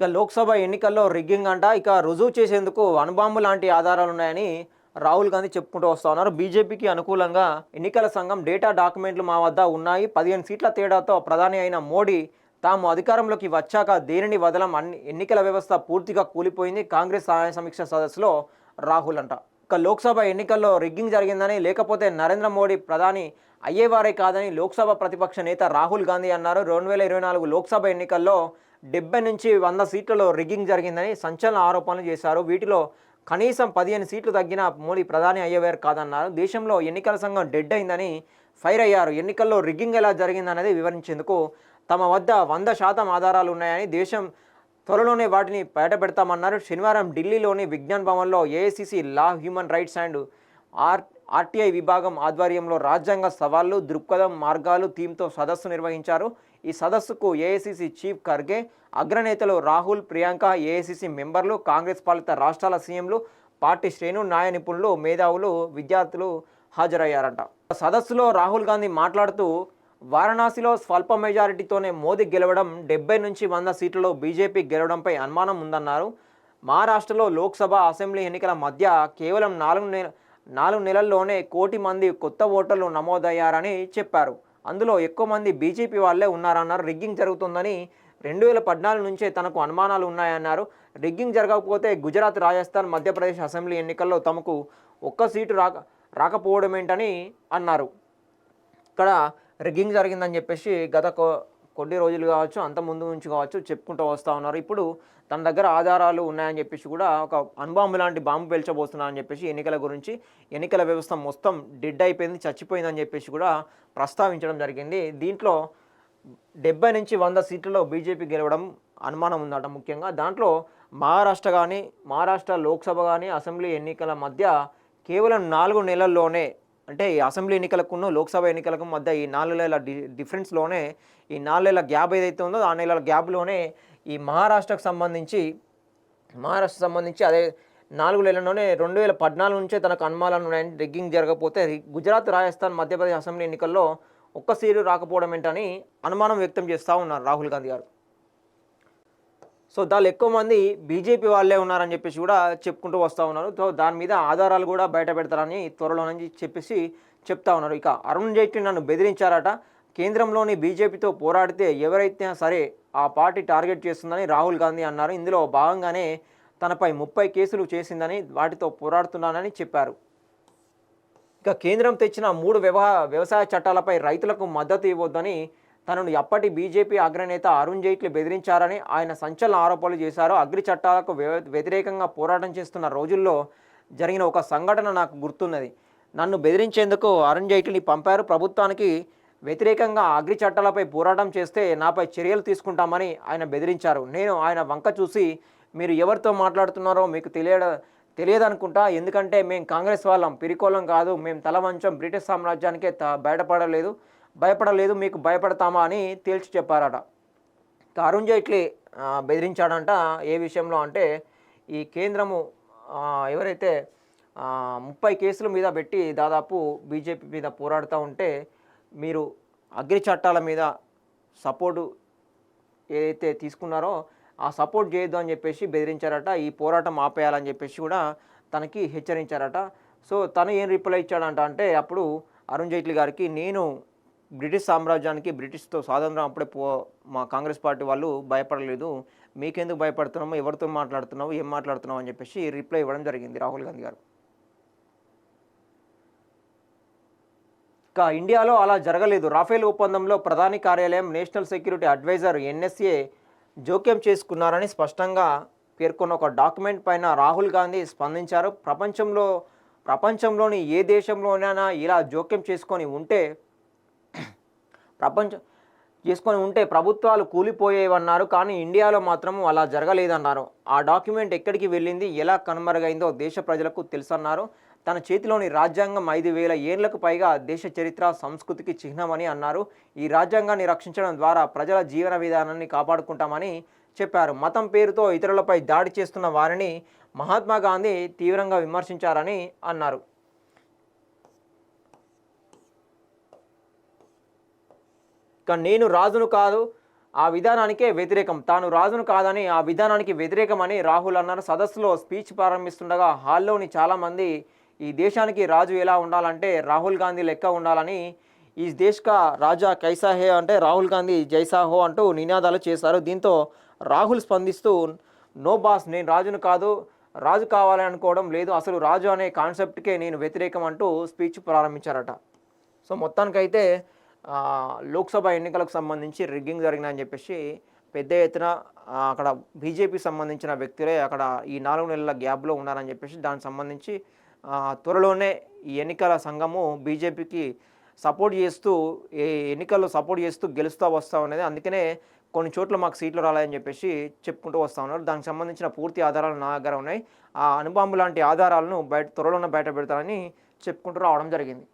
ఇక లోక్సభ ఎన్నికల్లో రిగ్గింగ్ అంట. ఇక రుజువు చేసేందుకు అణుబాంబు లాంటి ఆధారాలు ఉన్నాయని రాహుల్ గాంధీ చెప్పుకుంటూ వస్తూ ఉన్నారు. బీజేపీకి అనుకూలంగా ఎన్నికల సంఘం డేటా డాక్యుమెంట్లు మా వద్ద ఉన్నాయి. పదిహేను సీట్ల తేడాతో ప్రధాని అయిన మోడీ తాము అధికారంలోకి వచ్చాక దేనిని వదలం అన్ని ఎన్నికల వ్యవస్థ పూర్తిగా కూలిపోయింది కాంగ్రెస్ సహాయ సమీక్ష సదస్సులో రాహుల్ అంట. ఇక లోక్సభ ఎన్నికల్లో రిగ్గింగ్ జరిగిందని లేకపోతే నరేంద్ర మోడీ ప్రధాని అయ్యేవారే కాదని లోక్సభ ప్రతిపక్ష నేత రాహుల్ గాంధీ అన్నారు. రెండు వేల ఇరవై నాలుగు లోక్సభ ఎన్నికల్లో డెబ్బై నుంచి వంద సీట్లలో రిగ్గింగ్ జరిగిందని సంచలన ఆరోపణలు చేశారు. వీటిలో కనీసం పదిహేను సీట్లు తగ్గిన మోడీ ప్రధాని అయ్యేవారు కాదన్నారు. దేశంలో ఎన్నికల సంఘం డెడ్ అయిందని ఫైర్ అయ్యారు. ఎన్నికల్లో రిగ్గింగ్ ఎలా జరిగిందనేది వివరించేందుకు తమ వద్ద వంద శాతం ఆధారాలు ఉన్నాయని దేశం త్వరలోనే వాటిని బయటపెడతామన్నారు. శనివారం ఢిల్లీలోని విజ్ఞాన్ భవన్లో AICC law human rights and R RTI విభాగం ఆధ్వర్యంలో రాజ్యాంగ సవాళ్ళు దృక్పథం మార్గాలు థీమ్తో సదస్సు నిర్వహించారు. ఈ సదస్సుకు ఏఐసిసి చీఫ్ ఖర్గే అగ్రనేతలు రాహుల్ ప్రియాంక ఏఐసిసి మెంబర్లు కాంగ్రెస్ పాలిత రాష్ట్రాల సీఎంలు పార్టీ శ్రేణు న్యాయ నిపుణులు మేధావులు విద్యార్థులు హాజరయ్యారంట. సదస్సులో రాహుల్ గాంధీ మాట్లాడుతూ వారణాసిలో స్వల్ప మెజారిటీతోనే మోదీ గెలవడం డెబ్బై నుంచి వంద సీట్లలో బీజేపీ గెలవడంపై అనుమానం ఉందన్నారు. మహారాష్ట్రలో లోక్సభ అసెంబ్లీ ఎన్నికల మధ్య కేవలం నాలుగు నెలలు నాలుగు నెలల్లోనే కోటి మంది కొత్త ఓటర్లు నమోదయ్యారని చెప్పారు. అందులో ఎక్కువ మంది బీజేపీ వాళ్ళే ఉన్నారన్నారు. రిగ్గింగ్ జరుగుతుందని రెండు వేల పద్నాలుగు నుంచే తనకు అనుమానాలు ఉన్నాయన్నారు. రిగ్గింగ్ జరగకపోతే గుజరాత్ రాజస్థాన్ మధ్యప్రదేశ్ అసెంబ్లీ ఎన్నికల్లో తమకు ఒక్క సీటు రాక రాకపోవడం ఏంటని అన్నారు. ఇక్కడ రిగ్గింగ్ జరిగిందని చెప్పేసి గత కొన్ని రోజులు కావచ్చు అంత ముందు నుంచి కావచ్చు చెప్పుకుంటూ వస్తూ ఉన్నారు. ఇప్పుడు తన దగ్గర ఆధారాలు ఉన్నాయని చెప్పేసి కూడా ఒక అణుబాంబు లాంటి బాంబు పేల్చబోతున్నారని చెప్పేసి ఎన్నికల గురించి ఎన్నికల వ్యవస్థ మొత్తం డెడ్ అయిపోయింది చచ్చిపోయిందని చెప్పేసి కూడా ప్రస్తావించడం జరిగింది. దీంట్లో డెబ్బై నుంచి వంద సీట్లలో బీజేపీ గెలవడం అనుమానం ఉందట ముఖ్యంగా. దాంట్లో మహారాష్ట్ర కానీ మహారాష్ట్ర లోక్సభ కానీ అసెంబ్లీ ఎన్నికల మధ్య కేవలం నాలుగు నెలల్లోనే అంటే ఈ అసెంబ్లీ ఎన్నికలకును లోక్సభ ఎన్నికలకు మధ్య ఈ నాలుగు నెలల డి డిఫరెన్స్లోనే ఈ నాలుగు నెలల గ్యాప్ ఏదైతే ఉందో ఆ నెలల గ్యాప్లోనే ఈ మహారాష్ట్రకు సంబంధించి మహారాష్ట్ర సంబంధించి అదే నాలుగు నెలల్లోనే రెండు వేల పద్నాలుగు నుంచే తనకు అనుమానాలు ఉన్నాయని రిగ్గింగ్ జరగకపోతే గుజరాత్ రాజస్థాన్ మధ్యప్రదేశ్ అసెంబ్లీ ఎన్నికల్లో ఒక్క సీటు రాకపోవడం ఏంటని అనుమానం వ్యక్తం చేస్తూ ఉన్నారు రాహుల్ గాంధీ గారు. సో దానిలో ఎక్కువ మంది బీజేపీ వాళ్ళే ఉన్నారని చెప్పేసి కూడా చెప్పుకుంటూ వస్తూ ఉన్నారు. సో దాని మీద ఆధారాలు కూడా బయట పెడతారని త్వరలో నుంచి చెప్పేసి చెప్తా ఉన్నారు. ఇక అరుణ్ జైట్లీ నన్ను బెదిరించారట. కేంద్రంలోని బీజేపీతో పోరాడితే ఎవరైతే సరే ఆ పార్టీ టార్గెట్ చేస్తుందని రాహుల్ గాంధీ అన్నారు. ఇందులో భాగంగానే తనపై ముప్పై కేసులు చేసిందని వాటితో పోరాడుతున్నానని చెప్పారు. ఇక కేంద్రం తెచ్చిన మూడు వ్యవహ వ్యవసాయ చట్టాలపై రైతులకు మద్దతు ఇవ్వొద్దని తనను ఎప్పటి బీజేపీ అగ్రనేత అరుణ్ జైట్లీ బెదిరించారని ఆయన సంచలన ఆరోపణలు చేశారు. అగ్రి చట్టాలకు వ్యతిరేకంగా పోరాటం చేస్తున్న రోజుల్లో జరిగిన ఒక సంఘటన నాకు గుర్తున్నది. నన్ను బెదిరించేందుకు అరుణ్ జైట్లీని పంపారు. ప్రభుత్వానికి వ్యతిరేకంగా అగ్రి చట్టాలపై పోరాటం చేస్తే నాపై చర్యలు తీసుకుంటామని ఆయన బెదిరించారు. నేను ఆయన వంక చూసి మీరు ఎవరితో మాట్లాడుతున్నారో మీకు తెలియడ తెలియదనుకుంటా ఎందుకంటే మేము కాంగ్రెస్ వాళ్ళం. పిరికోలం కాదు. మేము తలవంచం. బ్రిటిష్ సామ్రాజ్యానికే త బయటపడలేదు. భయపడలేదు మీకు భయపడతామా అని తేల్చి చెప్పారట. అరుణ్ జైట్లీ బెదిరించాడంట. ఏ విషయంలో అంటే ఈ కేంద్రము ఎవరైతే ముప్పై కేసుల మీద పెట్టి దాదాపు బీజేపీ మీద పోరాడుతూ ఉంటే మీరు అగ్రి చట్టాల మీద సపోర్టు ఏదైతే తీసుకున్నారో ఆ సపోర్ట్ చేయొద్దు అని చెప్పేసి బెదిరించారట. ఈ పోరాటం ఆపేయాలని చెప్పేసి కూడా తనకి హెచ్చరించారట. సో తను ఏం రిప్లై ఇచ్చాడంట అంటే అప్పుడు అరుణ్ జైట్లీ గారికి నేను బ్రిటిష్ సామ్రాజ్యానికి బ్రిటిష్తో స్వాతంత్రం అప్పుడే పో మా కాంగ్రెస్ పార్టీ వాళ్ళు భయపడలేదు. మీకెందుకు భయపడుతున్నాము ఎవరితో మాట్లాడుతున్నావు? ఏం మాట్లాడుతున్నావు? అని చెప్పేసి రిప్లై ఇవ్వడం జరిగింది రాహుల్ గాంధీ గారు. ఇక ఇండియాలో అలా జరగలేదు. రాఫేల్ ఒప్పందంలో ప్రధాని కార్యాలయం నేషనల్ సెక్యూరిటీ అడ్వైజర్ ఎన్ఎస్ఏ జోక్యం చేసుకున్నారని స్పష్టంగా పేర్కొన్న ఒక డాక్యుమెంట్ పైన రాహుల్ గాంధీ స్పందించారు. ప్రపంచంలో ప్రపంచంలోని ఏ దేశంలోనైనా ఇలా జోక్యం చేసుకొని ఉంటే ప్రపంచం చేసుకొని ఉంటే ప్రభుత్వాలు కూలిపోయేవన్నారు కానీ ఇండియాలో మాత్రం అలా జరగలేదన్నారు. ఆ డాక్యుమెంట్ ఎక్కడికి వెళ్ళింది ఎలా కనుమరుగైందో దేశ ప్రజలకు తెలుసన్నారు. తన చేతిలోని రాజ్యాంగం ఐదు వేల ఏళ్ళకు పైగా దేశ చరిత్ర సంస్కృతికి చిహ్నమని అన్నారు. ఈ రాజ్యాంగాన్ని రక్షించడం ద్వారా ప్రజల జీవన విధానాన్ని కాపాడుకుంటామని చెప్పారు. మతం పేరుతో ఇతరులపై దాడి చేస్తున్న వారిని మహాత్మా గాంధీ తీవ్రంగా విమర్శించారని అన్నారు. కానీ నేను రాజును కాదు ఆ విధానానికే వ్యతిరేకం. తాను రాజును కాదని ఆ విధానానికి వ్యతిరేకమని రాహుల్ అన్నారు. సదస్సులో స్పీచ్ ప్రారంభిస్తుండగా హాల్లోని చాలామంది ఈ దేశానికి రాజు ఎలా ఉండాలంటే రాహుల్ గాంధీ లెక్క ఉండాలని ఈ దేశ్కా రాజా కైసా హే అంటే రాహుల్ గాంధీ జైసాహో అంటూ నినాదాలు చేశారు. దీంతో రాహుల్ స్పందిస్తూ నో బాస్ నేను రాజును కాదు రాజు కావాలని అనుకోవడం లేదు. అసలు రాజు అనే కాన్సెప్ట్కే నేను వ్యతిరేకం అంటూ స్పీచ్ ప్రారంభించారట. సో మొత్తానికైతే లోక్సభ ఎన్నికలకు సంబంధించి రిగ్గింగ్ జరిగిందని చెప్పేసి పెద్ద ఎత్తున అక్కడ బీజేపీ సంబంధించిన వ్యక్తులే అక్కడ ఈ నాలుగు నెలల గ్యాప్లో ఉన్నారని చెప్పేసి దానికి సంబంధించి త్వరలోనే ఈ ఎన్నికల సంఘము బీజేపీకి సపోర్ట్ చేస్తూ ఈ ఎన్నికల్లో సపోర్ట్ చేస్తూ గెలుస్తూ వస్తూ ఉన్నది అందుకనే కొన్ని చోట్ల మాకు సీట్లు రాలేదని చెప్పేసి చెప్పుకుంటూ వస్తూ ఉన్నారు. దానికి సంబంధించిన పూర్తి ఆధారాలు నా దగ్గర ఉన్నాయి. ఆ అనుబాంబు లాంటి ఆధారాలను బయట త్వరలోనే బయట పెడతారని చెప్పుకుంటూ రావడం జరిగింది.